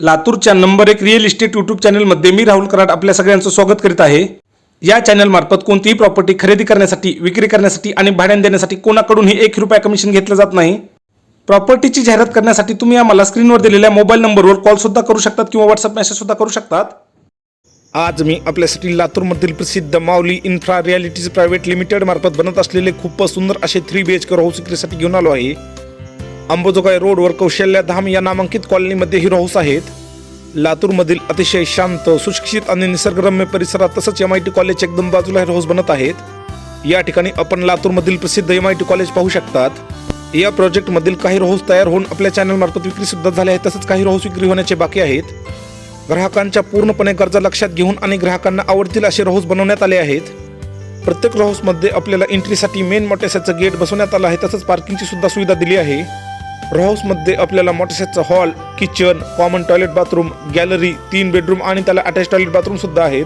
लातूरच्या नंबर एक real estate YouTube चॅनलमध्ये मी राहुल कराड आपल्या सगळ्यांचं स्वागत करीत आहे. या चॅनलमार्फत कोणतीही प्रॉपर्टी खरेदी करण्यासाठी विक्री करण्यासाठी आणि भाड्याने देण्यासाठी कोणाकडूनही एक रुपया कमिशन घेतलं जात नाही. प्रॉपर्टीची जाहिरात करण्यासाठी तुम्ही आम्हाला स्क्रीनवर दिलेल्या मोबाईल नंबरवर कॉलसुद्धा करू शकतात किंवा व्हॉट्सअप मेसेजसुद्धा करू शकतात. आज मी आपल्यासाठी लातूरमधील प्रसिद्ध Mauli infra realities private limited मार्फत बनत असलेले खूप सुंदर असे three B H K house विक्रीसाठी घेऊन आलो आहे. अंबोजोगाई रोडवर कौशल्य धाम या नामांकित कॉलनीमध्ये हिरो हाऊस आहेत. लातूरमधील अतिशय शांत सुशिक्षित आणि निसर्गरम्य परिसरात तसंच एम आय टी कॉलेज एकदम बाजूला हिरो हाऊस बनत आहेत. या ठिकाणी आपण लातूरमधील प्रसिद्ध एम आय टी कॉलेज पाहू शकतात. या प्रोजेक्टमधील काही रोहस तयार होऊन आपल्या चॅनलमार्फत विक्री सुद्धा झाले आहेत तसंच काही रोहस विक्री होण्याचे बाकी आहेत. ग्राहकांच्या पूर्णपणे गरजा लक्षात घेऊन आणि ग्राहकांना आवडतील असे रोहस बनवण्यात आले आहेत. प्रत्येक रोहसमध्ये आपल्याला एंट्रीसाठी मेन मोटेसाचं गेट बसवण्यात आलं आहे. तसंच पार्किंगची सुद्धा सुविधा दिली आहे. रोहाऊसमध्ये आपल्याला मोटेसाचं hall kitchen common toilet bathroom gallery तीन बेडरूम आणि त्याला अटॅच टॉयलेट बाथरूमसुद्धा आहेत.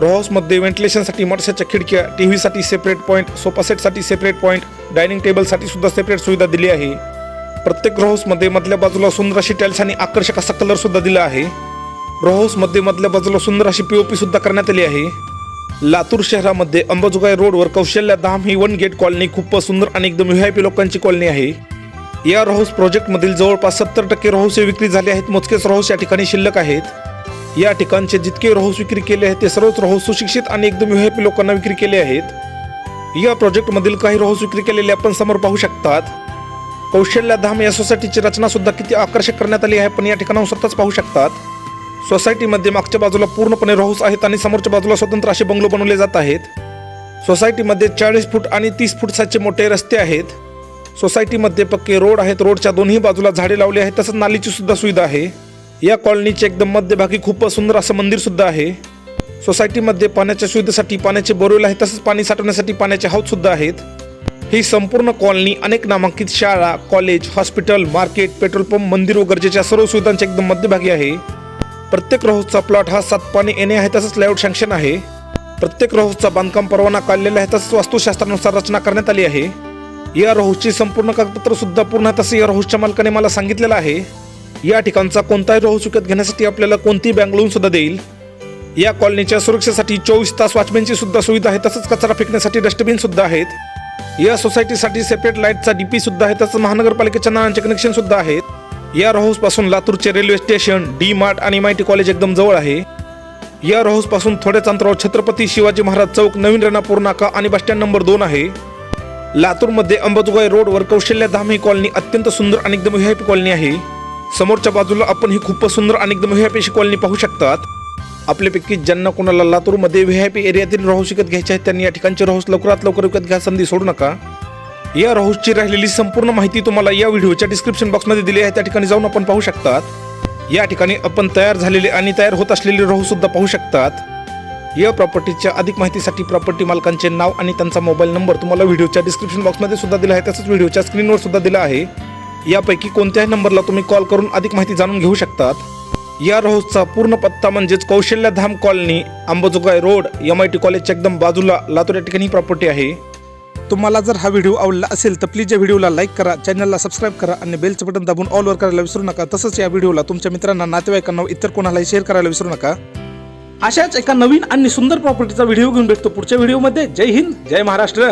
रोहाऊसमध्ये व्हेंटिलेशनसाठी मोटेसाच्या खिडक्या टी व्हीसाठी सेपरेट पॉईंट सोफासेटसाठी सेपरेट पॉईंट डायनिंग टेबलसाठी सुद्धा सेपरेट सुविधा दिली आहे. प्रत्येक रोहाऊसमध्ये मधल्या बाजूला सुंदर अशी टाईल्स आणि आकर्षक असा कलर सुद्धा दिला आहे. रोहाऊसमध्ये मधल्या बाजूला सुंदर अशी पीओपी सुद्धा करण्यात आली आहे. लातूर शहरामध्ये अंबाजोगाई रोडवर कौशल्य धाम ही वन गेट कॉलनी खूप सुंदर आणि एकदम व्हीआयपी लोकांची कॉलनी आहे. या रोहाऊस प्रोजेक्टमधील जवळपास सत्तर टक्के रोहाऊस हे विक्री झाले आहेत. मोजकेच रोहाऊस या ठिकाणी शिल्लक आहेत. या ठिकाणचे जितके रोहाऊस विक्री केले आहेत ते सर्वच रोहाऊस सुशिक्षित आणि एकदम व्हीआयपी लोकांना विक्री केले आहेत. या प्रोजेक्टमधील काही रोहाऊस विक्री केलेले आपण समोर पाहू शकतात. कौशल्य धाम या सोसायटीची रचना सुद्धा किती आकर्षक करण्यात आली आहे पण या ठिकाणाहून स्वतःच पाहू शकतात. सोसायटीमध्ये मागच्या बाजूला पूर्णपणे रोहूस आहेत आणि समोरच्या बाजूला स्वतंत्र असे बंगलो बनवले जात आहेत. सोसायटीमध्ये चाळीस फूट आणि तीस फूट साचे मोठे रस्ते आहेत. सोसायटीमध्ये पक्के रोड आहेत. रोडच्या दोन्ही बाजूला झाडे लावली आहेत. तसंच नालीची सुद्धा सुविधा आहे. या कॉलनीचे एकदम मध्यभागी खूप सुंदर असं मंदिर सुद्धा आहे. सोसायटीमध्ये पाण्याच्या सुविधेसाठी पाण्याचे बोरवेल आहे तसंच पाणी साठवण्यासाठी पाण्याचे हौद सुद्धा आहेत. ही संपूर्ण कॉलनी अनेक नामांकित शाळा college hospital market petrol pump मंदिर व गरजेच्या सर्व सुविधांच्या एकदम मध्यभागी आहे. प्रत्येक रोहूसचा प्लॉट हा सात पाणी येणे आहे. तसंच लेआउट सँक्शन आहे. प्रत्येक रोहूसचा बांधकाम परवाना काढलेला आहे. तसंच वास्तुशास्त्रानुसार रचना करण्यात आली आहे. या रोहूसची संपूर्ण कागदपत्र सुद्धा पूर्ण तसं या रोहूसच्या मालकाने मला सांगितलेलं आहे. या ठिकाणचा कोणताही रोहूस विकत घेण्यासाठी आपल्याला कोणतीही बँक लोन सुद्धा देईल. या कॉलनीच्या सुरक्षेसाठी चोवीस तास वॉचमॅनची सुद्धा सुविधा आहे तसंच कचरा फेकण्यासाठी डस्टबिन सुद्धा आहेत. या सोसायटीसाठी सेपरेट लाईटचा डीपी सुद्धा आहे तसंच महानगरपालिकेच्या नळांचे कनेक्शन सुद्धा आहेत. या रोहूसपासून लातूरचे रेल्वे स्टेशन डी मार्ट आणि मायटी कॉलेज एकदम जवळ आहे. या रोहूसपासून थोड्याच अंतरावर छत्रपती शिवाजी महाराज चौक नवीन रेणापूर नाका आणि बसस्टँड नंबर दोन आहे. लातूरमध्ये अंबाजोगाई रोडवर कौशल्य धाम ही कॉलनी अत्यंत सुंदर आणि एकदम व्हीआयपी कॉलनी आहे. समोरच्या बाजूला आपण ही खूप सुंदर आणि एकदम व्हीआयपी अशी कॉलनी पाहू शकतात. आपल्यापैकी ज्यांना कोणाला लातूरमध्ये व्हीआयपी एरियातील राहूस विकत घ्यायचे आहेत त्यांनी या ठिकाणचे राहूस लवकरात लवकर विकत घ्या संधी सोडू नका. या राहूसची राहिलेली संपूर्ण माहिती तुम्हाला या व्हिडिओच्या डिस्क्रिप्शन बॉक्समध्ये दिली आहे. त्या ठिकाणी जाऊन आपण पाहू शकतात. या ठिकाणी आपण तयार झालेले आणि तयार होत असलेले राहू सुद्धा पाहू शकतात. या प्रॉपर्टीच्या अधिक माहितीसाठी प्रॉपर्टी मालकांचे नाव आणि त्यांचा मोबाईल नंबर तुम्हाला व्हिडिओच्या डिस्क्रिप्शन बॉक्समध्ये सुद्धा दिला आहे. तसंच व्हिडिओच्या स्क्रीनवर सुद्धा दिला आहे. यापैकी कोणत्याही नंबरला तुम्ही कॉल करून अधिक माहिती जाणून घेऊ शकतात. या रोहसचा पूर्ण पत्ता म्हणजेच Kaushalyadham colony Ambajogai road M I T कॉलेजच्या एकदम बाजूला लातूर या ठिकाणी प्रॉपर्टी आहे. तुम्हाला जर हा व्हिडिओ आवडला असेल तर प्लीज या व्हिडिओला लाईक करा चॅनलला सबस्क्राईब करा आणि बेलचं बटन दाबून ऑलवर करायला विसरू नका. तसंच या व्हिडिओला तुमच्या मित्रांना नातेवाईकांना इतर कोणालाही शेअर करायला विसरू नका. अशाच एका नवीन आणि सुंदर प्रॉपर्टीचा व्हिडिओ घेऊन भेटतो पुढच्या व्हिडिओमध्ये जय हिंद जय महाराष्ट्र.